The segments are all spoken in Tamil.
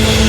Thank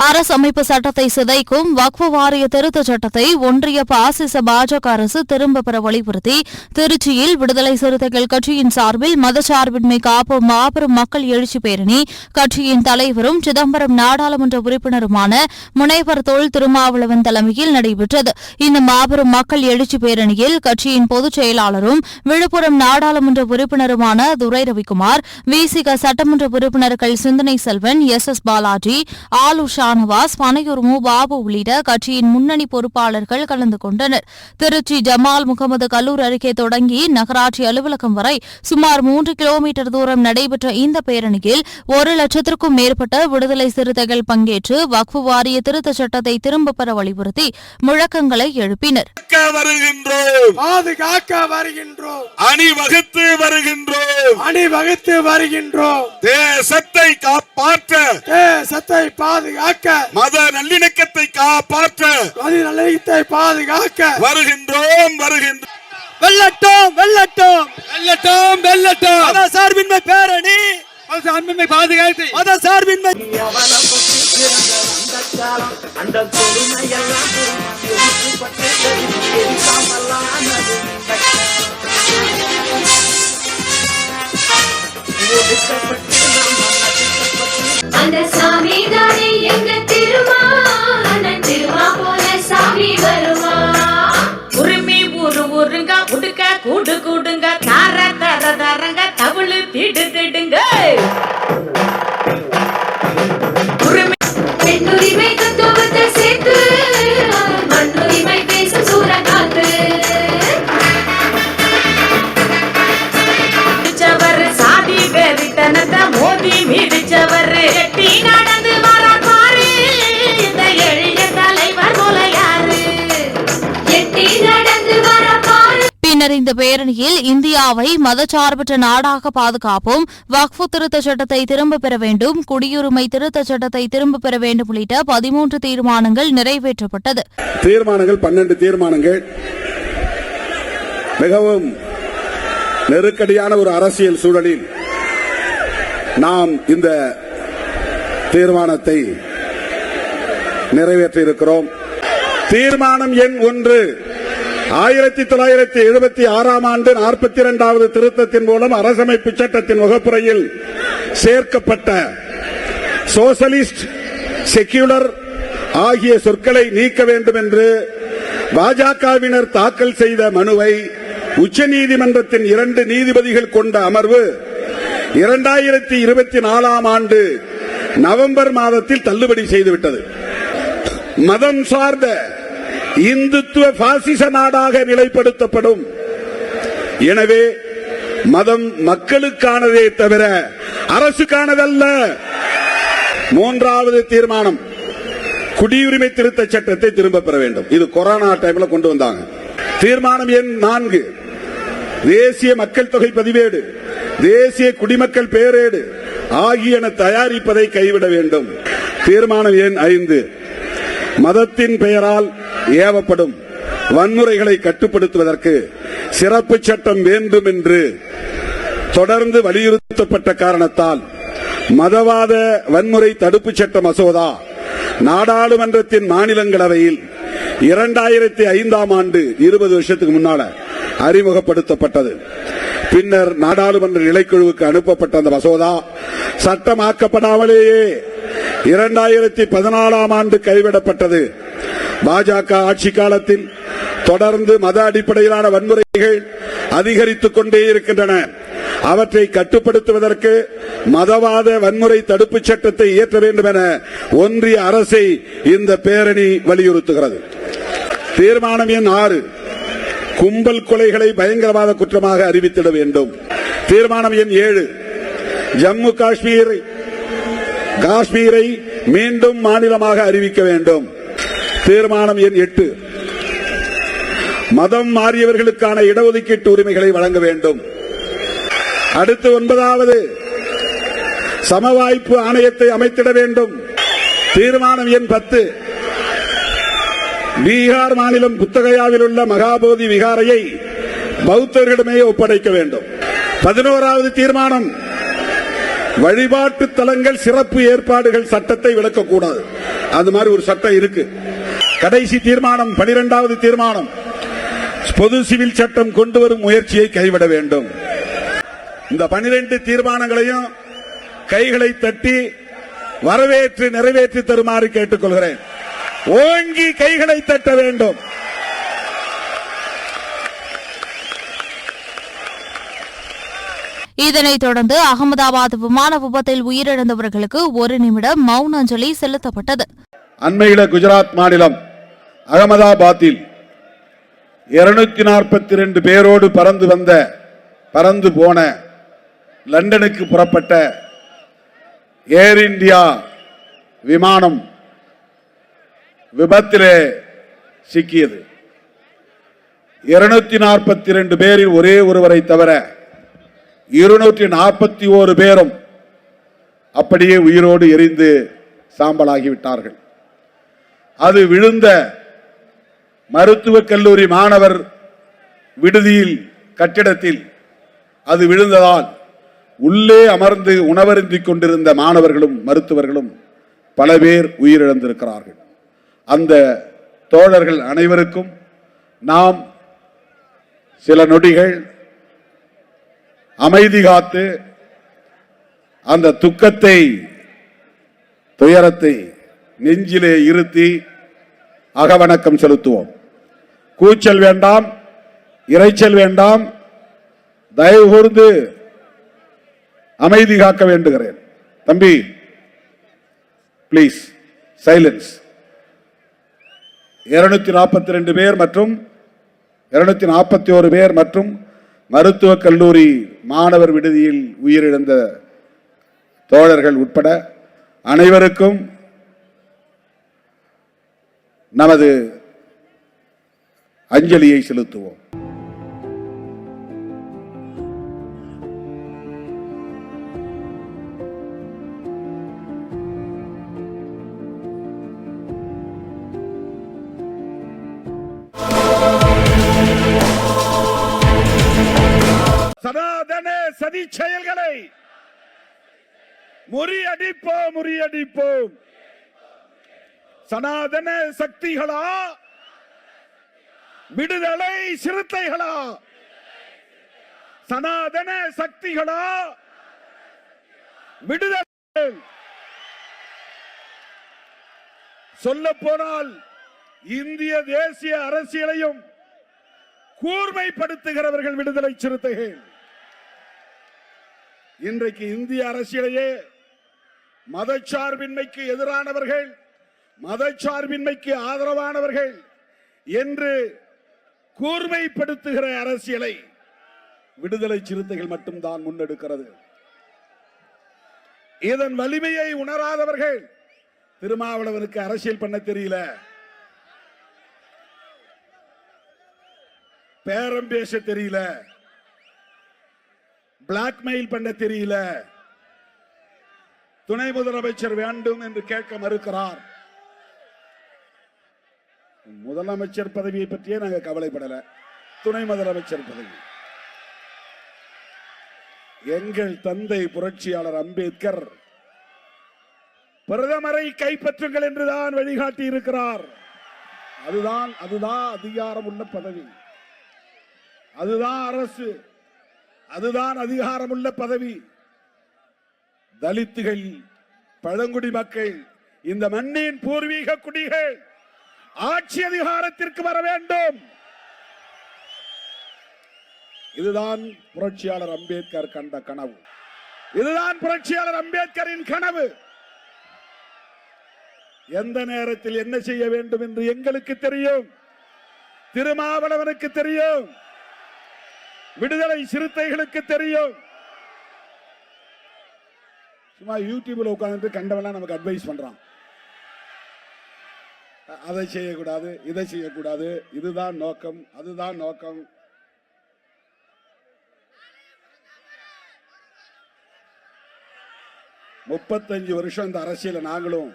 அரசமைப்பு சட்டத்தை சிதைக்கும் வக்ஃபு வாரிய திருத்தச் சட்டத்தை ஒன்றிய பாசிச பாஜக அரசு திரும்ப பெற வலியுறுத்தி திருச்சியில் விடுதலை சிறுத்தைகள் கட்சியின் சார்பில் மதச்சார்பின்மை காப்போம் மாபெரும் மக்கள் எழுச்சி பேரணி கட்சியின் தலைவரும் சிதம்பரம் நாடாளுமன்ற உறுப்பினருமான முனைவர் தொல் திருமாவளவன் தலைமையில் நடைபெற்றது. இந்த மாபெரும் மக்கள் எழுச்சி பேரணியில் கட்சியின் பொதுச் செயலாளரும் விழுப்புரம் நாடாளுமன்ற உறுப்பினருமான துரை ரவிக்குமார் விசிக சட்டமன்ற உறுப்பினர்கள் சிந்தனை செல்வன் எஸ் எஸ் பாலாஜி ஆலு ஷானவாஸ் பனையூர் மு பாபு உள்ளிட்ட கட்சியின் முன்னணி பொறுப்பாளர்கள் கலந்து கொண்டனர். திருச்சி ஜமால் முகமது கல்லூர் அருகே தொடங்கி நகராட்சி அலுவலகம் வரை சுமார் மூன்று கிலோமீட்டர் தூரம் நடைபெற்ற இந்த பேரணியில் ஒரு லட்சத்திற்கும் மேற்பட்ட விடுதலை சிறுத்தைகள் பங்கேற்று வக்ஃபு வாரிய திருத்தச் சட்டத்தை திரும்பப் பெற வலியுறுத்தி முழக்கங்களை எழுப்பினர். காக்க வருகின்றோம். பாதுகாக்க வருகின்றோம். அணிவகுத்து வருகின்றோம். அணிவகுத்து வருகின்றோம். தேசத்தை காப்பாற்ற தேசத்தை பாதுகாக்க மத நல்லிணக்கத்தை காப்பாற்ற மதிநலத்தை பாதுகாக்க. வருகின்றோம் வருகின்றோம். வெல்லட்டும் வெல்லட்டும். வெல்லட்டும் வெல்லட்டும். மத சார்பின்மை பேரணி. மத சார்பின்மை பாதுகாத்து. மத சார்பின்மை அந்த கொடுமையெல்லாம் எரிக்காமலானது கூடு கூடுங்க தார தர தரங்க தவிழு திடு திடுங்க. இந்த பேரணியில் இந்தியாவை மதச்சார்பற்ற நாடாக பாதுகாப்போம் வக்ஃபு திருத்த சட்டத்தை திரும்பப் பெற வேண்டும் குடியுரிமை திருத்த சட்டத்தை திரும்பப் பெற வேண்டும் உள்ளிட்ட பதிமூன்று தீர்மானங்கள் நிறைவேற்றப்பட்டது. தீர்மானங்கள் பன்னெண்டு தீர்மானங்கள் மிகவும் நெருக்கடியான ஒரு அரசியல் சூழலில் நாம் இந்த தீர்மானத்தை நிறைவேற்றியிருக்கிறோம். தீர்மானம் எண் ஒன்று. ஆயிரத்தி தொள்ளாயிரத்தி எழுபத்தி ஆறாம் ஆண்டு நாற்பத்தி இரண்டாவது திருத்தத்தின் மூலம் அரசமைப்பு சட்டத்தின் வகுப்புரையில் சேர்க்கப்பட்ட சோசலிஸ்ட் செக்யூலர் ஆகிய சொற்களை நீக்க வேண்டும் என்று பாஜகவினர் தாக்கல் செய்த மனுவை உச்சநீதிமன்றத்தின் இரண்டு நீதிபதிகள் கொண்ட அமர்வு இரண்டாயிரத்தி இருபத்தி நாலாம் ஆண்டு நவம்பர் மாதத்தில் தள்ளுபடி செய்துவிட்டது. மதம் சார்ந்த இந்துத்துவ பாசிச நாடாக நிலைப்படுத்தப்படும். எனவே மதம் மக்களுக்கானதே தவிர அரசுக்கானதல்ல. மூன்றாவது தீர்மானம் குடியுரிமை திருத்த சட்டத்தை திரும்ப பெற வேண்டும். இது கொரோனா டைம்ல கொண்டு வந்தாங்க. தீர்மானம் எண் நான்கு. தேசிய மக்கள் தொகை பதிவேடு தேசிய குடிமக்கள் பேரேடு ஆகியன தயாரிப்பதை கைவிட வேண்டும். தீர்மானம் எண் ஐந்து. மதத்தின் பெயரால் ஏவப்படும் வன்முறைகளை கட்டுப்படுத்துவதற்கு சிறப்பு சட்டம் வேண்டும் என்று தொடர்ந்து வலியுறுத்தப்பட்ட காரணத்தால் மதவாத வன்முறை தடுப்பு சட்ட மசோதா நாடாளுமன்றத்தின் மாநிலங்களவையில் இரண்டாயிரத்தி ஐந்தாம் ஆண்டு இருபது வருஷத்துக்கு முன்னால அறிமுகப்படுத்தப்பட்டது. பின்னர் நாடாளுமன்ற நிலைக்குழுவுக்கு அனுப்பப்பட்ட அந்த மசோதா சட்டமாக்கப்படாமலேயே இரண்டாயிரத்தி பதினாலாம் ஆண்டு கைவிடப்பட்டது. பாஜக ஆட்சி காலத்தில் தொடர்ந்து மத அடிப்படையிலான வன்முறைகள் அதிகரித்துக் கொண்டே இருக்கின்றன. அவற்றை கட்டுப்படுத்துவதற்கு மதவாத வன்முறை தடுப்புச் சட்டத்தை இயற்ற வேண்டும் என ஒன்றிய அரசை இந்த பேரணி வலியுறுத்துகிறது. தீர்மானம் எண் ஆறு. கும்பல் கொலைகளை பயங்கரவாத குற்றமாக அறிவித்திட வேண்டும். தீர்மானம் எண் ஏழு. ஜம்மு காஷ்மீர் காஷ்மீரை மீண்டும் மாநிலமாக அறிவிக்க வேண்டும். தீர்மானம் எண் எட்டு. மதம் மாறியவர்களுக்கான இடஒதுக்கீட்டு உரிமைகளை வழங்க வேண்டும். அடுத்து ஒன்பதாவது. சமவாய்ப்பு ஆணையத்தை அமைத்திட வேண்டும். தீர்மானம் எண் பத்து. பீகார் மாநிலம் புத்தகையாவில் உள்ள மகாபோதி விகாரையை பௌத்தர்களிடமே ஒப்படைக்க வேண்டும். பதினோராவது தீர்மானம். வழிபாட்டு தலங்கள் சிறப்பு ஏற்பாடுகள் சட்டத்தை விளக்கக்கூடாது. அது மாதிரி ஒரு சட்டம் இருக்கு. கடைசி தீர்மானம் பனிரெண்டாவது தீர்மானம். பொது சிவில் சட்டம் கொண்டு வரும் முயற்சியை கைவிட வேண்டும். இந்த பனிரெண்டு தீர்மானங்களையும் கைகளை தட்டி வரவேற்று நிறைவேற்றி தருமாறு கேட்டுக்கொள்கிறேன். ஓங்கி கைகளை தட்ட வேண்டும். இதனைத் தொடர்ந்து அகமதாபாத் விமான விபத்தில் உயிரிழந்தவர்களுக்கு ஒரு நிமிடம் மௌன அஞ்சலி செலுத்தப்பட்டது. அண்மையில குஜராத் மாநிலம் அகமதாபாத்தில் இருநூத்தி நாற்பத்தி ரெண்டு பேரோடு பறந்து வந்த பறந்து போன லண்டனுக்கு புறப்பட்ட ஏர் இந்தியா விமானம் விபத்திலே சிக்கியது. இருநூத்தி நாற்பத்தி ரெண்டு பேரில் ஒரே ஒருவரை தவிர இருநூற்றி நாற்பத்தி ஓரு பேரும் அப்படியே உயிரோடு எரிந்து சாம்பலாகிவிட்டார்கள். அது விழுந்த மருத்துவக் கல்லூரி மாணவர் விடுதியில் கட்டிடத்தில் அது விழுந்ததால் உள்ளே அமர்ந்து உணவருந்திக் கொண்டிருந்த மாணவர்களும் மருத்துவர்களும் பல பேர் உயிரிழந்திருக்கிறார்கள். அந்த தோழர்கள் அனைவருக்கும் நாம் சில நொடிகள் அமைதி காத்து அந்த துக்கத்தை துயரத்தை நெஞ்சிலே இருத்தி அகவணக்கம் செலுத்துவோம். கூச்சல் வேண்டாம் இரைச்சல் வேண்டாம் தயவு கூர்ந்து அமைதி காக்க வேண்டுகிறேன். தம்பி ப்ளீஸ் சைலன்ஸ் இருநூத்தி நாற்பத்தி ரெண்டு பேர் மற்றும் இருநூத்தி நாற்பத்தி ஒரு பேர் மற்றும் மருத்துவக் கல்லூரி மாணவர் விடுதியில் உயிரிழந்த தோழர்கள் உட்பட அனைவருக்கும் நமது அஞ்சலியை செலுத்துவோம். எதிரான சதி செயல்களை. முறியடிப்போம் முறியடிப்போம் சனாதன சக்திகளா? விடுதலை சிறுத்தைகளா? சனாதன சக்திகளா? விடுதலை. சொல்ல போனால் இந்திய தேசிய அரசியலையும் கூர்மைப்படுத்துகிறவர்கள் விடுதலை சிறுத்தைகள். இன்றைக்கு இந்திய அரசியலையே மதச்சார்பின்மைக்கு எதிரானவர்கள் மதச்சார்பின்மைக்கு ஆதரவானவர்கள் என்று கூர்மைப்படுத்துகிற அரசியலை விடுதலை சிறுத்தைகள் மட்டும்தான் முன்னெடுக்கிறது. இதன் வலிமையை உணராதவர்கள் திருமாவளவனுக்கு அரசியல் பண்ண தெரியல. பேரம் பேச தெரியல. பிளாக்மெயில் பண்ண தெரியல. துணை முதலமைச்சர் வேண்டும் என்று கேட்க மறுக்கிறார். முதலமைச்சர் பதவியை பற்றியே நாங்கள் கவலைப்படல. துணை முதலமைச்சர் பதவி. எங்கள் தந்தை புரட்சியாளர் அம்பேத்கர் பிரதமரை கைப்பற்றுங்கள் என்றுதான் வழிகாட்டி இருக்கிறார். அதுதான் அதுதான் அதிகாரம் உள்ள பதவி. அதுதான் அரசு. அதுதான் அதிகாரமுள்ள பதவி. தலித்துகள் பழங்குடி மக்கள் இந்த மண்ணின் பூர்வீக குடிகள் ஆட்சி அதிகாரத்திற்கு வர வேண்டும். இதுதான் புரட்சியாளர் அம்பேத்கர் கண்ட கனவு. இதுதான் புரட்சியாளர் அம்பேத்கரின் கனவு. எந்த நேரத்தில் என்ன செய்ய வேண்டும் என்று எங்களுக்கு தெரியும். திருமாவளவனுக்கு தெரியும். விடுதலை சிறுத்தைகளுக்கு தெரியும். சும்மா யூடியூப்ல உட்கார்ந்து கண்டவெல்லாம் நமக்கு அட்வைஸ் பண்றான். அதை செய்யக்கூடாது இதை செய்யக்கூடாது இதுதான் நோக்கம் அதுதான் நோக்கம். முப்பத்தஞ்சு வருஷம் இந்த அரசியல நாங்களும்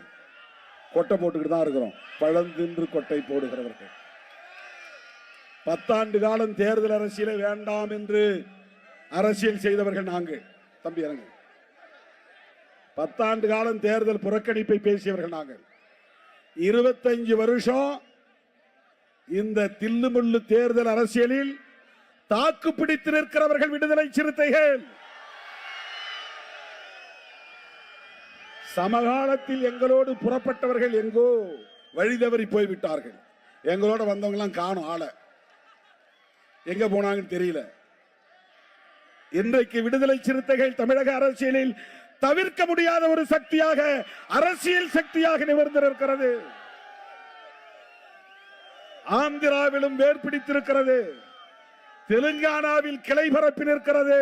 கொட்டை போட்டுக்கிட்டு தான் இருக்கிறோம். பழந்தின்று கொட்டை போடுகிறவர்கள். பத்தாண்டு காலம் தேர்தல் அரசியலை வேண்டாம் என்று அரசியல் செய்தவர்கள் நாங்கள். தம்பி இறங்க. பத்தாண்டு காலம் தேர்தல் புறக்கணிப்பை பேசியவர்கள் நாங்கள். இருபத்தஞ்சு வருஷம் இந்த தில்லுமுள்ளு தேர்தல் அரசியலில் தாக்கு பிடித்து நிற்கிறவர்கள் விடுதலை சிறுத்தைகள். சமகாலத்தில் எங்களோடு புறப்பட்டவர்கள் எங்கோ வழி தவறி போய்விட்டார்கள். எங்களோட வந்தவங்க எல்லாம் காணும் ஆளை. எங்க போனாங்கன்னு தெரியல. இன்றைக்கு விடுதலை சிறுத்தைகள் தமிழக அரசியலில் தவிர்க்க முடியாத ஒரு சக்தியாக அரசியல் சக்தியாக நிமிர்ந்திருக்கிறது. ஆந்திராவிலும் வேர் பிடித்திருக்கிறது. தெலுங்கானாவில் கிளை பரப்பி நிற்கிறது.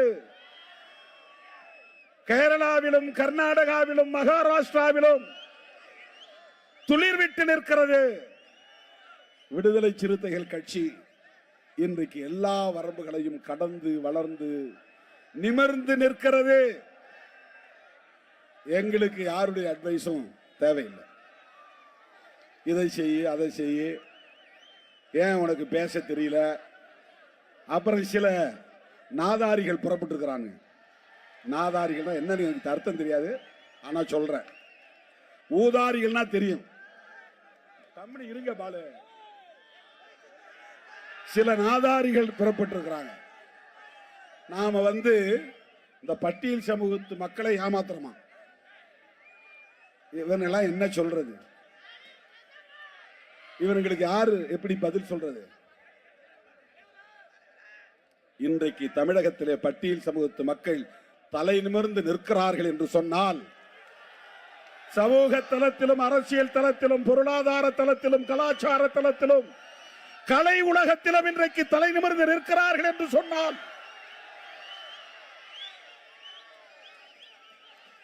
கேரளாவிலும் கர்நாடகாவிலும் மகாராஷ்டிராவிலும் துளிர்விட்டு நிற்கிறது. விடுதலை சிறுத்தைகள் கட்சி இன்றைக்கு எல்லா வரம்புகளையும் கடந்து வளர்ந்து நிமிர்ந்து நிற்கிறது. எங்களுக்கு யாருடைய அட்வைஸும் தேவையில்லை. இதை செய்ய அதை செய்ய. ஏன் உனக்கு பேச தெரியல? அப்புறம் சில நாதாரிகள் புறப்பட்டுருக்கிறாங்க. நாதாரிகள்னா என்னன்னு எனக்கு அர்த்தம் தெரியாது. ஆனால் சொல்கிறேன் ஊதாரிகள்னா தெரியும். கம்பெனி இருங்க பாலு. சில நாதாரிகள் புறப்பட்டிருக்கிறாங்க. நாம வந்து இந்த பட்டியல் சமூகத்து மக்களை ஏமாத்துறோமா? இவனெல்லாம் என்ன சொல்றது? இவர்களுக்கு யாரு எப்படி பதில் சொல்றது? இன்றைக்கு தமிழகத்திலே பட்டியல் சமூகத்து மக்கள் தலை நிமிர்ந்து நிற்கிறார்கள் என்று சொன்னால் சமூக தளத்திலும் அரசியல் தளத்திலும் பொருளாதார தளத்திலும் கலாச்சார தளத்திலும் கலை உலகத்திலும் இன்றைக்கு தலை நிமிர்ந்து நிற்கிறார்கள் என்று சொன்னால்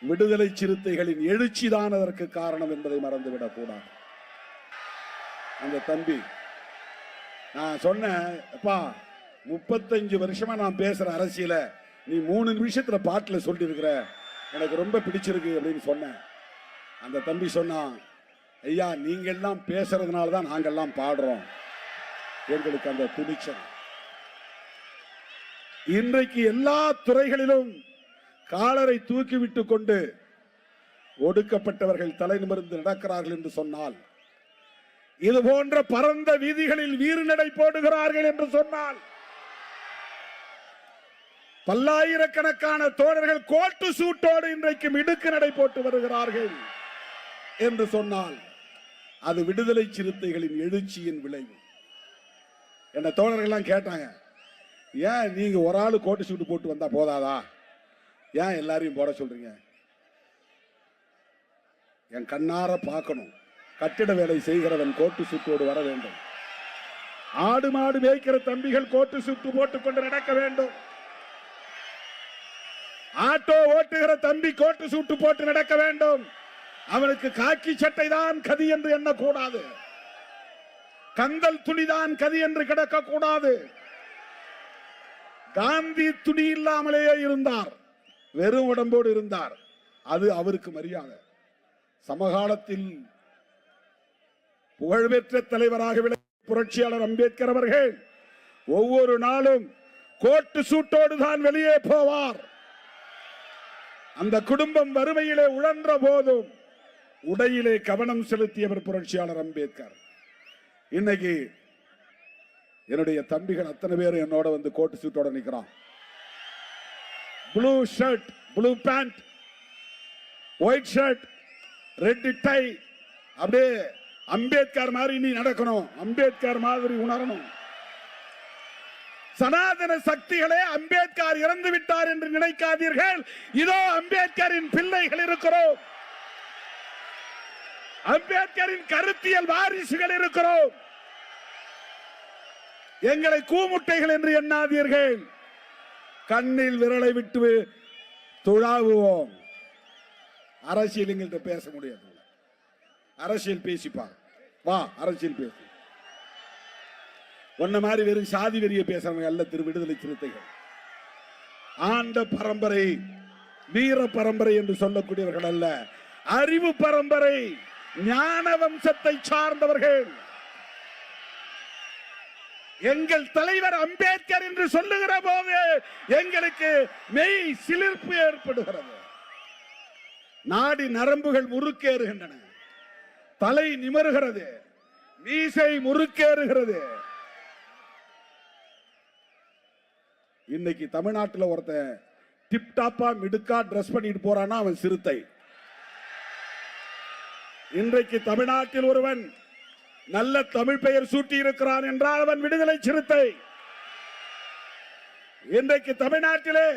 விடுதலை சிறுத்தைகளின் எழுச்சிதான் அதற்கு காரணம் என்பதை மறந்துவிடக் கூடாது. அந்த தம்பி நான் சொன்னேன் அப்பா முப்பத்தஞ்சு வருஷமா நான் பேசுற அரசியல நீ மூணு நிமிஷத்துல பாட்டில் சொல்லியிருக்கிற. எனக்கு ரொம்ப பிடிச்சிருக்கு அப்படின்னு சொன்னேன். அந்த தம்பி சொன்னான் ஐயா நீங்கள்லாம் பேசுறதுனால தான் நாங்கெல்லாம் பாடுறோம். எங்களுக்கு அந்த துணிச்சல். இன்றைக்கு எல்லா துறைகளிலும் காலரை தூக்கிவிட்டு கொண்டு ஒடுக்கப்பட்டவர்கள் தலை நிமிர்ந்து நடக்கிறார்கள் என்று சொன்னால் இது போன்ற பரந்த வீதிகளில் வீறு நடை போடுகிறார்கள் என்று சொன்னால் பல்லாயிரக்கணக்கான தோழர்கள் கோட்டு சூட்டோடு இன்றைக்கு மிடுக்கு நடை போட்டு வருகிறார்கள் என்று சொன்னால் அது விடுதலை சிறுத்தைகளின் எழுச்சியின் விளைவு. என்னை தோழர்கள்லாம் கேட்டாங்க ஏன் நீங்கள் ஒரு ஆள் கோட்டு சூட்டு போட்டு வந்தால் போதாதா? ஏன் எல்லாரையும் போட சொல்கிறீங்க என் கண்ணார பார்க்கணும். கட்டிட வேலை செய்கிறவன் கோட்டு சுட்டோடு வர வேண்டும். ஆடு மாடு மேய்க்கிற தம்பிகள் கோட்டு சுட்டு போட்டுக்கொண்டு நடக்க வேண்டும். ஆட்டோ ஓட்டுகிற தம்பி கோட்டு சூட்டு போட்டு நடக்க வேண்டும். அவனுக்கு காக்கி சட்டை தான் கதி என்று எண்ணக்கூடாது. கந்தல் துணிதான் கதி என்று கிடக்க கூடாது காந்தி துணி இல்லாமலேயே இருந்தார். வெறும் உடம்போடு இருந்தார். அது அவருக்கு மரியாதை. சமகாலத்தில் புகழ்பெற்ற தலைவராக புரட்சியாளர் அம்பேத்கர் அவர்கள் ஒவ்வொரு நாளும் கோட்டு சூட்டோடு தான் வெளியே போவார். அந்த குடும்பம் வறுமையிலே உழன்ற போதும் உடையிலே கவனம் செலுத்தியவர் புரட்சியாளர் அம்பேத்கர். இன்னைக்கு என்னுடைய தம்பிகள் அத்தனை பேரும் என்னோட வந்து கோட்டு சூட்டோட நிக்கிறான். Blue shirt blue pant white shirt red tie அப்படியே அம்பேத்கர் மாதிரி நீ நடக்கணும். அம்பேத்கர் மாதிரி உணரணும். சனாதன சக்திகளே அம்பேத்கர் இறந்து விட்டார் என்று நினைக்காதீர்கள். இதோ அம்பேத்கரின் பிள்ளைகள் இருக்கிறோம். அம்பேத்கரின் கருத்தியல் வாரிசுகள் இருக்கிறோம். எங்களை கூமுட்டைகள் என்று எண்ணாதீர்கள். கண்ணில் விரலை விட்டு துழாவுவோம். அரசியல் எங்கள்கிட்ட பேச முடியாது அரசியல் பேசிப்பார் வா அரசியல் பேசு. ஒன்ன மாதிரி வெறும் சாதி வெறிய பேசுறவங்க அல்ல திரு விடுதலை சிறுத்தைகள். ஆண்ட பரம்பரை வீர பரம்பரை என்று சொல்லக்கூடியவர்கள் அல்ல. அறிவு பரம்பரை. ஞான வம்சத்தை சார்ந்தவர்கள். எங்கள் தலைவர் அம்பேத்கர் என்று சொல்லுகிற போது எங்களுக்கு மெய் சிலிர்ப்பு ஏற்படுகிறது. நாடி நரம்புகள் முறுக்கேறுகின்றன. தலை நிமருகிறது. மீசை முறுக்கேறுகிறது. இன்னைக்கு தமிழ்நாட்டில் ஒருத்தன் டிப்டாப்பா மிடுக்கா ட்ரெஸ் பண்ணிட்டு போறான்னா அவன் சிறுத்தை. இன்றைக்கு தமிழ்நாட்டில் ஒருவன் நல்ல தமிழ் பெயர் சூட்டியிருக்கிறான் என்றால் அவன் விடுதலை சிறுத்தை. இன்றைக்கு தமிழ்நாட்டிலே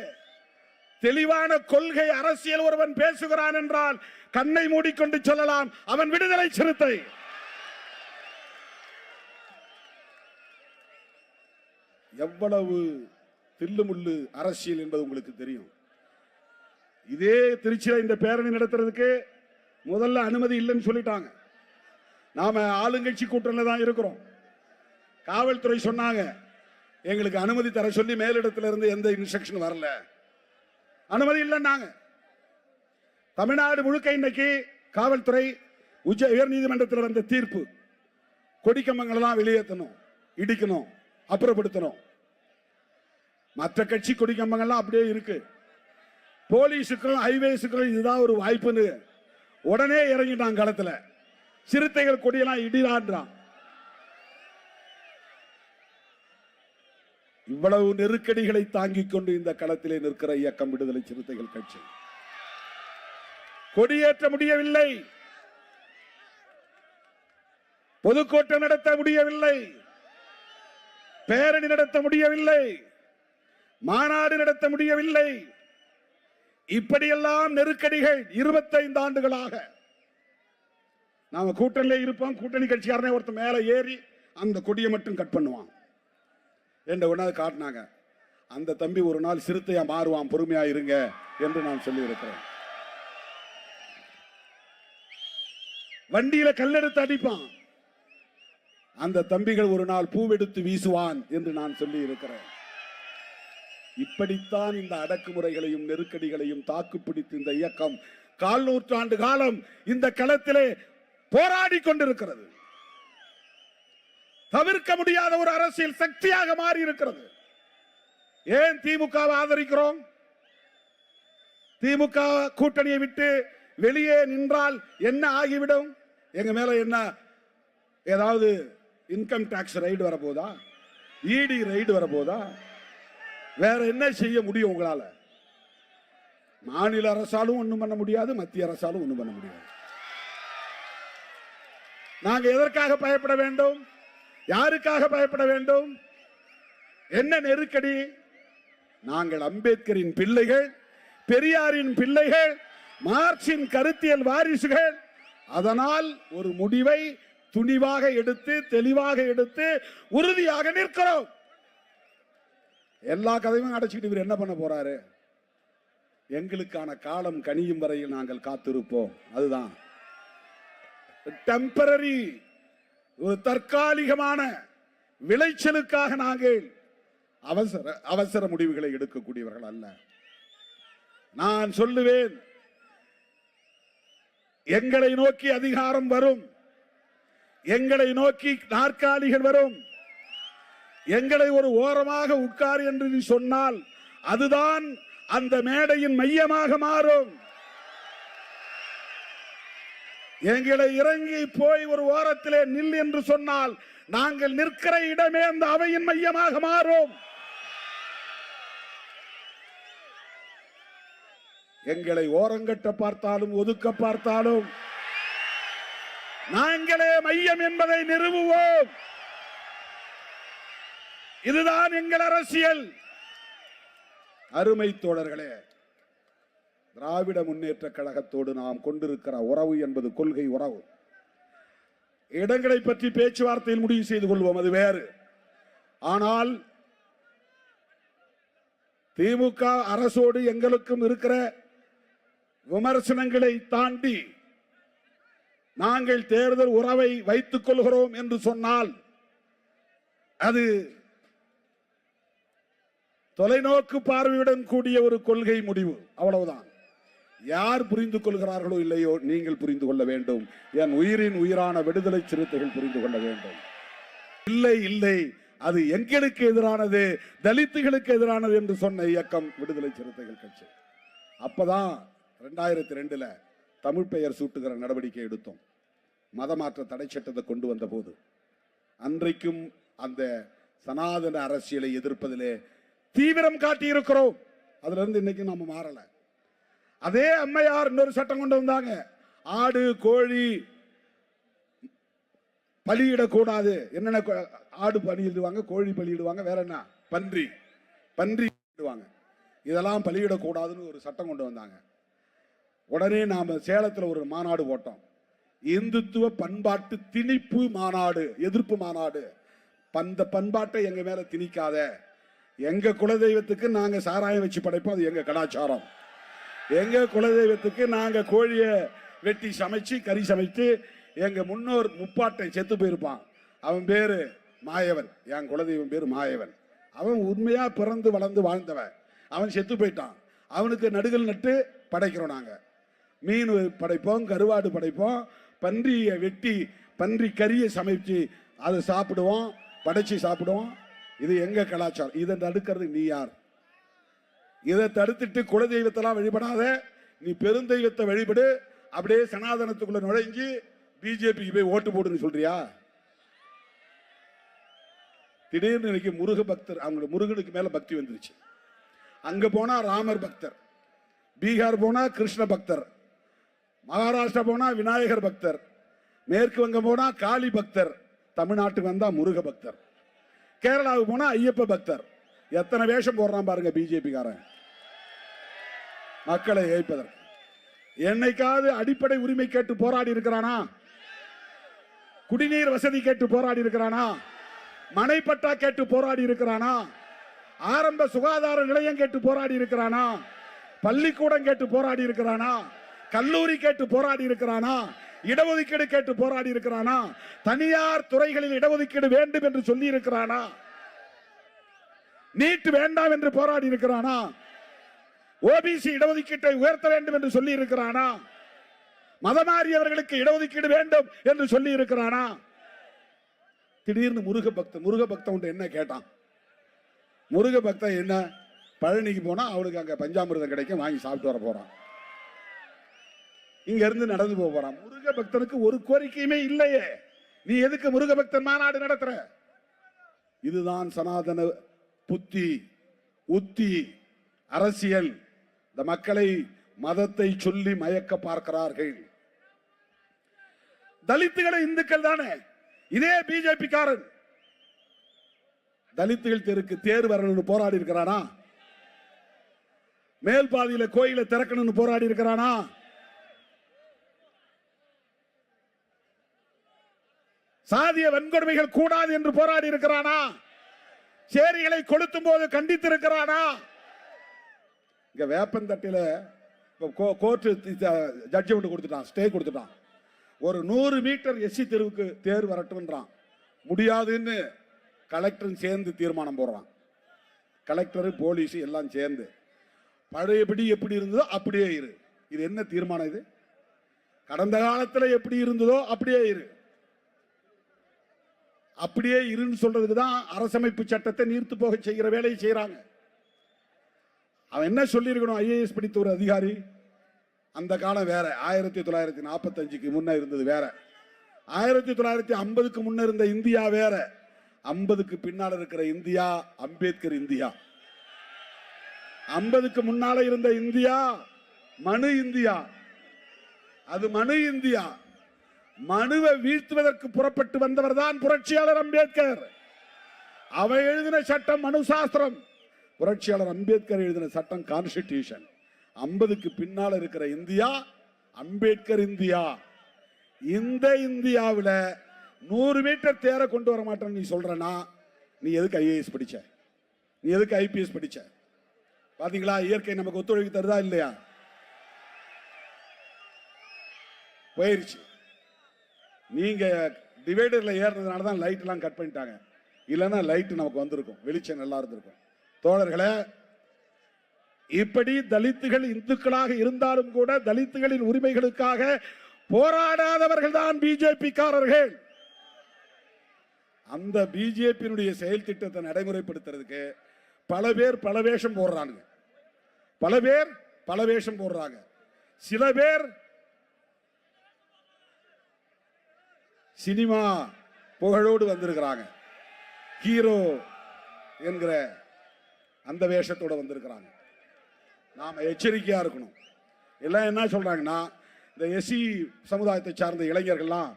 தெளிவான கொள்கை அரசியல் ஒருவன் பேசுகிறான் என்றால் கண்ணை மூடிக்கொண்டு சொல்லலாம் அவன் விடுதலை சிறுத்தை. எவ்வளவு தில்லுமுள்ளு அரசியல் என்பது உங்களுக்கு தெரியும். இதே திருச்சியில இந்த பேரணி நடத்துறதுக்கு முதல்ல அனுமதி இல்லைன்னு சொல்லிட்டாங்க. நாம ஆளுங்கட்சி கூட்டணியில் தான் இருக்கிறோம். காவல்துறை சொன்னாங்க எங்களுக்கு அனுமதி தர சொல்லி மேலிடத்துல இருந்து எந்த இன்ஸ்ட்ரக்ஷன் வரல. அனுமதி இல்லைன்னாங்க. தமிழ்நாடு முழுக்க இன்னைக்கு காவல்துறை உச்ச உயர் நீதிமன்றத்தில் வந்த தீர்ப்பு. கொடிக்கம்பங்கள்லாம் வெளியேற்றணும் இடிக்கணும் அப்புறப்படுத்தணும். மற்ற கட்சி கொடிக்கம்பங்கள்லாம் அப்படியே இருக்கு. போலீஸுக்கும் ஹைவேஸுக்கும் இதுதான் ஒரு வாய்ப்புன்னு உடனே இறங்கிட்டான் களத்துல. சிறுத்தைகள் கொடியெல்லாம் இடிடான்றான் இவ்வளவு நெருக்கடிகளை தாங்கிக் கொண்டு இந்த களத்திலே நிற்கிற இயக்கம் விடுதலை சிறுத்தைகள் கட்சி. கொடியேற்ற முடியவில்லை. பொதுக்கூட்டம் நடத்த முடியவில்லை. பேரணி நடத்த முடியவில்லை. மாநாடு நடத்த முடியவில்லை. இப்படியெல்லாம் நெருக்கடிகள் இருபத்தைந்து ஆண்டுகளாக. நாம கூட்டணியில இருப்போம் கூட்டணி கட்சிக்காரனே ஒருத்தர் மேல ஏறி அந்த கொடியை மட்டும் கட் பண்ணுவான். என்ற உடனே காட்டினாங்க அந்த தம்பி ஒரு நாள் சிறுத்தையா மாறுவான் பொறுமையா இருங்க என்று நான் சொல்லி இருக்கிறேன் வண்டியில கல்லெடுத்து அடிப்பான். அந்த தம்பிகள் ஒரு நாள் பூவெடுத்து வீசுவான் என்று நான் சொல்லி இருக்கிறேன் இப்படித்தான் இந்த அடக்குமுறைகளையும் நெருக்கடிகளையும் தாக்குப்பிடித்து இந்த இயக்கம் கால் நூற்றாண்டு காலம் இந்த களத்திலே போராடி கொண்டிருக்கிறது. தவிர்க்க முடியாத ஒரு அரசியல் சக்தியாக மாறி இருக்கிறது ஏன் திமுகவை ஆதரிக்கிறோம்? திமுக கூட்டணியை விட்டு வெளியே நின்றால் என்ன ஆகிவிடும்? எங்க மேல என்ன ஏதாவது இன்கம் டாக்ஸ் ரைடு வரப்போதா? இடி ரைடு வரப்போதா? வேற என்ன செய்ய முடியும் உங்களால? மாநில அரசாலும் ஒண்ணும் பண்ண முடியாது மத்திய அரசாலும் ஒண்ணும் பண்ண முடியாது. நாங்க எதற்காக பயப்பட வேண்டும்? யாருக்காக பயப்பட வேண்டும்? என்ன நெருக்கடி? நாங்கள் அம்பேத்கரின் பிள்ளைகள் பெரியாரின் பிள்ளைகள் மார்க்சின் கருத்தியல் வாரிசுகள். அதனால் ஒரு முடிவை துணிவாக எடுத்து தெளிவாக எடுத்து உறுதியாக நிற்கிறோம். எல்லா கதையும் அடைச்சிக்கிட்டு இவர் என்ன பண்ண போறாரு? எங்களுக்கான காலம் கனியும் வரையில் நாங்கள் காத்திருப்போம். அதுதான். டெம்பரரி ஒரு தற்காலிகமான விளைச்சலுக்காக நாங்கள் அவசர அவசர முடிவுகளை எடுக்கக்கூடியவர்கள் அல்ல. நான் சொல்லுவேன் எங்களை நோக்கி அதிகாரம் வரும். எங்களை நோக்கி நாற்காலிகள் வரும். எங்களை ஒரு ஓரமாக உட்கார் என்று நீ சொன்னால் அதுதான் அந்த மேடையின் மையமாக மாறும். எங்களை இறங்கி போய் ஒரு ஓரத்திலே நில் என்று சொன்னால் நாங்கள் நிற்கிற இடமே அந்த அவையின் மையமாக மாறும். எங்களை ஓரங்கட்ட பார்த்தாலும் ஒதுக்க பார்த்தாலும் நாங்களே மையம் என்பதை நிறுவுவோம். இதுதான் எங்கள் அரசியல். அருமை தோழர்களே திராவிட முன்னேற்ற கழகத்தோடு நாம் கொண்டிருக்கிற உறவு என்பது கொள்கை உறவு. இடங்களை பற்றி பேச்சுவார்த்தையில் முடிவு செய்து கொள்வோம் அது வேறு. ஆனால் திமுக அரசோடு எங்களுக்கும் இருக்கிற விமர்சனங்களை தாண்டி நாங்கள் தேர்தல் உறவை வைத்துக் கொள்கிறோம் என்று சொன்னால் அது தொலைநோக்கு பார்வையுடன் கூடிய ஒரு கொள்கை முடிவு. அவ்வளவுதான். யார் புரிந்து கொள்கிறார்களோ இல்லையோ நீங்கள் புரிந்து கொள்ள வேண்டும். என் உயிரின் உயிரான விடுதலை சிறுத்தைகள் புரிந்து கொள்ள வேண்டும். இல்லை இல்லை. அது எங்களுக்கு எதிரானது தலித்துகளுக்கு எதிரானது என்று சொன்ன இயக்கம் விடுதலை சிறுத்தைகள் கட்சி. அப்பதான் ரெண்டாயிரத்தி ரெண்டுல தமிழ் பெயர் சூட்டுகிற நடவடிக்கை எடுத்தோம். மதமாற்ற தடை சட்டத்தை கொண்டு வந்த போது. அன்றைக்கும் அந்த சனாதன அரசியலை எதிர்ப்பதிலே தீவிரம் காட்டி இருக்கிறோம் அதுல இருந்து இன்னைக்கு நம்ம மாறல. அதே அம்மையார் இன்னொரு சட்டம் கொண்டு வந்தாங்க. ஆடு கோழி பலியிடக்கூடாது. என்னென்ன ஆடு பலியிடுவாங்க கோழி பலியிடுவாங்க வேற என்ன? பன்றி. பன்றிடுவாங்க இதெல்லாம் பலியிடக்கூடாதுன்னு ஒரு சட்டம் கொண்டு வந்தாங்க. உடனே நாம சேலத்தில் ஒரு மாநாடு போட்டோம். இந்துத்துவ பண்பாட்டு திணிப்பு மாநாடு எதிர்ப்பு மாநாடு. அந்த பண்பாட்டை எங்க மேல திணிக்காத. எங்க குலதெய்வத்துக்கு நாங்க சாராயம் வச்சு படைப்போம் அது எங்க கலாச்சாரம். எங்க குலதெய்வத்துக்கு நாங்க கோழிய வெட்டி சமைச்சு கறி சமைத்து எங்க முன்னோர் முப்பாட்டை செத்து போயிருப்பான். அவன் பேரு மாயவன். என் குலதெய்வம் பேரு மாயவன். அவன் உண்மையா பிறந்து வளர்ந்து வாழ்ந்தவன். அவன் செத்து போயிட்டான். அவனுக்கு நடுகள் நட்டு படைக்கிறோம் நாங்க. மீன் படைப்போம் கருவாடு படைப்போம் பன்றியை வெட்டி பன்றி கறியை சமைச்சு அதை சாப்பிடுவோம் படைச்சு சாப்பிடுவோம். இது எங்க கலாச்சாரம்? இதை தடுக்கிறது நீ யார்? இதை தடுத்துட்டு குலதெய்வத்தெல்லாம் வழிபடாத நீ பெருந்தெய்வத்தை வழிபடு அப்படியே சனாதனத்துக்குள்ள நுழைஞ்சி பிஜேபிக்கு போய் ஓட்டு போடுன்னு சொல்றியா? திடீர்னு இன்னைக்கு முருக பக்தர் அவங்களோட முருகனுக்கு மேல பக்தி வந்துருச்சு. அங்க போனா ராமர் பக்தர் பீகார் போனா கிருஷ்ண பக்தர் மகாராஷ்டிரா போனா விநாயகர் பக்தர் மேற்கு வங்கம் போனா காளி பக்தர் தமிழ்நாட்டுக்கு வந்தா முருக பக்தர். கேரளாவுக்கு போனா ஐயப்ப பக்தர். எத்தனை வேஷம் போடுறான் பாருங்க பிஜேபிக்காரன். மக்களை ஏய்ப்பதற்கு. என்னைக்காவது அடிப்படை உரிமை கேட்டு போராடி இருக்கிறானா? குடிநீர் வசதி கேட்டு போராடி இருக்கிறானா? மனைப்பட்டா கேட்டு போராடி இருக்கிறானா? ஆரம்ப சுகாதார நிலையம் கேட்டு போராடி இருக்கிறானா? பள்ளிக்கூடம் கேட்டு போராடி இருக்கிறானா? கல்லூரி கேட்டு போராடி இருக்கிறானா? இடஒதுக்கீடு கேட்டு போராடி இருக்கிறானா? தனியார் துறைகளில் இடஒதுக்கீடு வேண்டும் என்று சொல்லி இருக்கிறானா? நீட் வேண்டாம் என்று போராடி இருக்கிறானா? ஓபிசி இடஒதுக்கீட்டை உயர்த்த வேண்டும் என்று சொல்லி இருக்கிறானா? மதமாறியவர்களுக்கு இடஒதுக்கீடு வேண்டும் என்று சொல்லி இருக்கிறானா? திடீர்னு முருக பக்தன் முருக பக்தன் உண்டு என்ன கேட்டான்? முருக பக்தன் என்ன? பழனிக்கு போனா அவனுக்கு அங்க பஞ்சாமிர்தம் கிடைக்கும் வாங்கி சாப்பிட்டு வர போறான். இங்க இருந்து நடந்து போறான். முருக பக்தனுக்கு ஒரு கோரிக்கையுமே இல்லையே. நீ எதுக்கு முருக பக்தன் மாநாடு நடத்துற? இதுதான் சனாதன புத்தி உத்தி அரசியல். இந்த மக்களை மதத்தை சொல்லி மயக்க பார்க்கிறார்கள். தலித்துகளை இந்துக்கள் தானே? இதே பிஜேபி காரன் தலித்துகள் தெருக்கு தேர் வரணும்னு போராடி இருக்கிறானா? மேல் பாதியில கோயிலை திறக்கணும்னு போராடி இருக்கிறானா? சாதிய வன்கொடுமைகள் கூடாது என்று போராடி இருக்கிறானா? சேரிகளை கொளுத்தும் போது கண்டித்து இருக்கிறானா இங்க வேப்பந்தட்டில கோர்ட்டு ஜட்ஜ்மெண்ட் கொடுத்துட்டான் ஸ்டே கொடுத்துட்டான். ஒரு நூறு மீட்டர் எஸ்சி தெருவுக்கு தேர் வரட்டும்ன்றான். முடியாதுன்னு கலெக்டரும் சேர்ந்து தீர்மானம் போடுறான். கலெக்டர் போலீஸ் எல்லாம் சேர்ந்து. பழையபடி எப்படி இருந்ததோ அப்படியே இரு. இது என்ன தீர்மானம் இது? கடந்த காலத்தில் எப்படி இருந்ததோ அப்படியே இரு. அப்படியே இருன்னு சொல்றதுக்கு தான் அரசமைப்பு சட்டத்தை நீர்த்து போக செய்கிற வேலையை செய்கிறாங்க அவன் என்ன சொல்லியிருக்கணும்? ஐஏஎஸ் படித்த ஒரு அதிகாரி? அந்த காலம் வேற. ஆயிரத்தி தொள்ளாயிரத்தி நாற்பத்தஞ்சுக்கு முன்ன இருந்தது வேற. ஆயிரத்தி தொள்ளாயிரத்தி ஐம்பதுக்கு முன்ன இருந்த இந்தியா வேற. ஐம்பதுக்கு பின்னால் இருக்கிற இந்தியா அம்பேத்கர் இந்தியா. ஐம்பதுக்கு முன்னால இருந்த இந்தியா மனு இந்தியா. அது மனு இந்தியா. மனுவை வீழ்த்துவதற்கு புறப்பட்டு வந்தவர் தான் புரட்சியாளர் அம்பேத்கர். அவை எழுதின சட்டம் மனு சாஸ்திரம் புரட்சியாளர் அம்பேத்கர் எழுதின சட்டம் கான்ஸ்டிடியூஷன் ஐம்பதுக்கு பின்னால் இருக்கிற இந்தியா அம்பேத்கர் இந்தியா. இந்த இந்தியாவில் நூறு மீட்டர் தேர கொண்டு வர மாட்டேன்னு நீ சொல்றனா நீ எதுக்கு ஐஏஎஸ் படிச்ச? நீ எதுக்கு ஐபிஎஸ் படிச்ச? பாத்தீங்களா? இயற்கை நமக்கு ஒத்துழைப்பு தருதா இல்லையா? போயிருச்சு. நீங்கள் டிவைடரில் ஏறுறதுனால தான் லைட்லாம் கட் பண்ணிட்டாங்க. இல்லைன்னா லைட்டு நமக்கு வந்திருக்கும். வெளிச்சம் நல்லா இருந்திருக்கும். தோழர்களே இப்படி தலித்துகள் இந்துக்களாக இருந்தாலும் கூட தலித்துகளின் உரிமைகளுக்காக போராடாதவர்கள் தான் பிஜேபிக்காரர்கள். அந்த பிஜேபியினுடைய செயல் திட்டத்தை நடைமுறைப்படுத்துறதுக்கு பல பேர் பல வேஷம் போடுறாங்க பல பேர் பல வேஷம் போடுறாங்க. சில பேர் சினிமா புகழோடு வந்திருக்கிறாங்க. ஹீரோ என்கிற அந்த வேஷத்தோடு வந்திருக்கிறாங்க. நாம் எச்சரிக்கையாக இருக்கணும். எல்லாம் என்ன சொல்கிறாங்கன்னா இந்த எஸ்சி சமுதாயத்தை சார்ந்த இளைஞர்கள்லாம்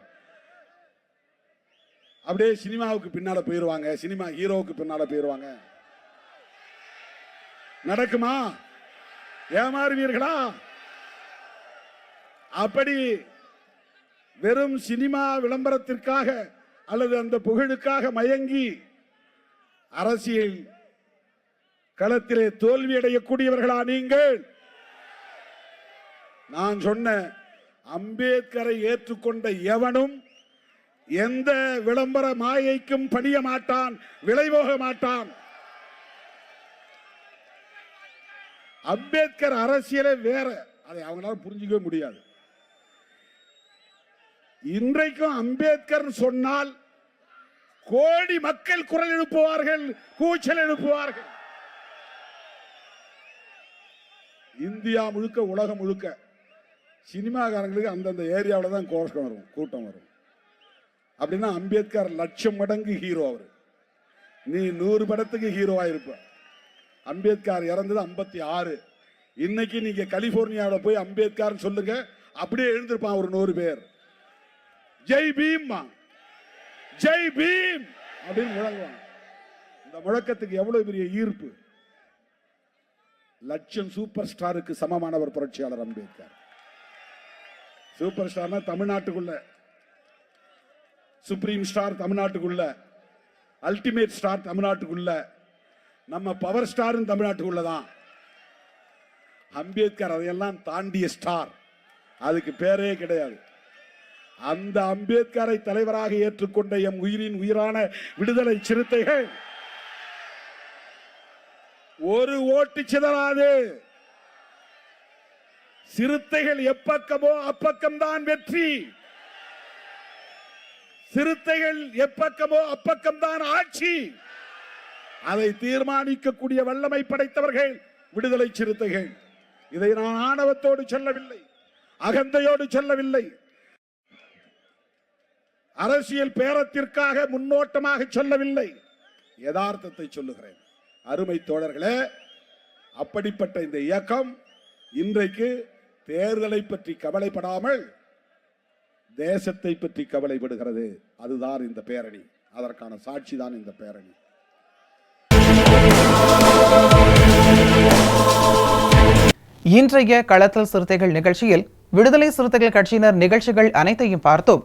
அப்படியே சினிமாவுக்கு பின்னால் போயிடுவாங்க சினிமா ஹீரோவுக்கு பின்னால் போயிடுவாங்க நடக்குமா? ஏமாறுவீர்களா? அப்படி வெறும் சினிமா விளம்பரத்திற்காக அல்லது அந்த புகழுக்காக மயங்கி அரசியல் களத்திலே தோல்வி அடையக்கூடியவர்களா நீங்கள்? நான் சொன்ன அம்பேத்கரை ஏற்றுக்கொண்ட எவனும் எந்த விளம்பர மாயைக்கும் பணிய மாட்டான் விளைவோக மாட்டான். அம்பேத்கர் அரசியலே வேற. அதை அவங்களால புரிஞ்சிக்கவே முடியாது. இன்றைக்கும் அம்பேத்கர் சொன்னால் கோடி மக்கள் குரல் எழுப்புவார்கள் கூச்சல் எழுப்புவார்கள். இந்தியா முழுக்க உலகம் முழுக்க சினிமாக்காரங்களுக்கு அந்தந்த ஏரியாவில் தான் கோஷம் வரும் கூட்டம் வரும். அப்படின்னா அம்பேத்கர் லட்சம் மடங்கு ஹீரோ அவர். நீ நூறு படத்துக்கு ஹீரோவாக இருப்ப அம்பேத்கர் இறந்தது ஐம்பத்தி ஆறு. இன்னைக்கு நீங்க கலிபோர்னியாவில் போய் அம்பேத்கர் சொல்லுங்க அப்படியே எழுந்திருப்பான் ஒரு நூறு பேர். ஜெய் பீம். ஜெய் பீம். அப்படின்னு முழங்குவாங்க. இந்த முழக்கத்துக்கு எவ்வளவு பெரிய ஈர்ப்பு? லட்சம் சூப்பர் ஸ்டாருக்கு சமமானவர் புரட்சியாளர் அம்பேத்கர். சூப்பர் ஸ்டார்னா தமிழ்நாட்டுக்குள்ள. சுப்ரீம் ஸ்டார் தமிழ்நாட்டுக்குள்ள. அல்டிமேட் ஸ்டார் தமிழ்நாட்டுக்குள்ள. நம்ம பவர் ஸ்டாரும் தமிழ்நாட்டுக்குள்ள தான். அம்பேத்கர் அதையெல்லாம் தாண்டிய ஸ்டார் அதுக்கு பேரே கிடையாது. அந்த அம்பேத்கரை தலைவராக ஏற்றுக்கொண்ட எம் உயிரின் உயிரான விடுதலை சிறுத்தைகள் ஒரு ஓட்டு சிதறாது. சிறுத்தைகள் எப்பக்கமோ அப்பக்கம்தான் வெற்றி. சிறுத்தைகள் எப்பக்கமோ அப்பக்கம்தான் ஆட்சி. அதை தீர்மானிக்கக்கூடிய வல்லமை படைத்தவர்கள் விடுதலை சிறுத்தைகள். இதை நான் ஆணவத்தோடு சொல்லவில்லை அகந்தையோடு சொல்லவில்லை. அரசியல் பேரத்திற்காக முன்னோட்டமாக சொல்லவில்லை. யதார்த்தத்தை சொல்லுகிறேன். அருமை தோழர்களே அப்படிப்பட்ட இந்த இயக்கம் இன்றைக்கு தேர்தலை பற்றி கவலைப்படாமல் தேசத்தை பற்றி கவலைப்படுகிறது. அதுதான் இந்த பேரணி. அதற்கான சாட்சி தான் இந்த பேரணி. இன்றைய களத்தல் சிறுத்தைகள் நிகழ்ச்சியில் விடுதலை சிறுத்தைகள் கட்சியினர் நிகழ்ச்சிகள் அனைத்தையும் பார்த்தோம்.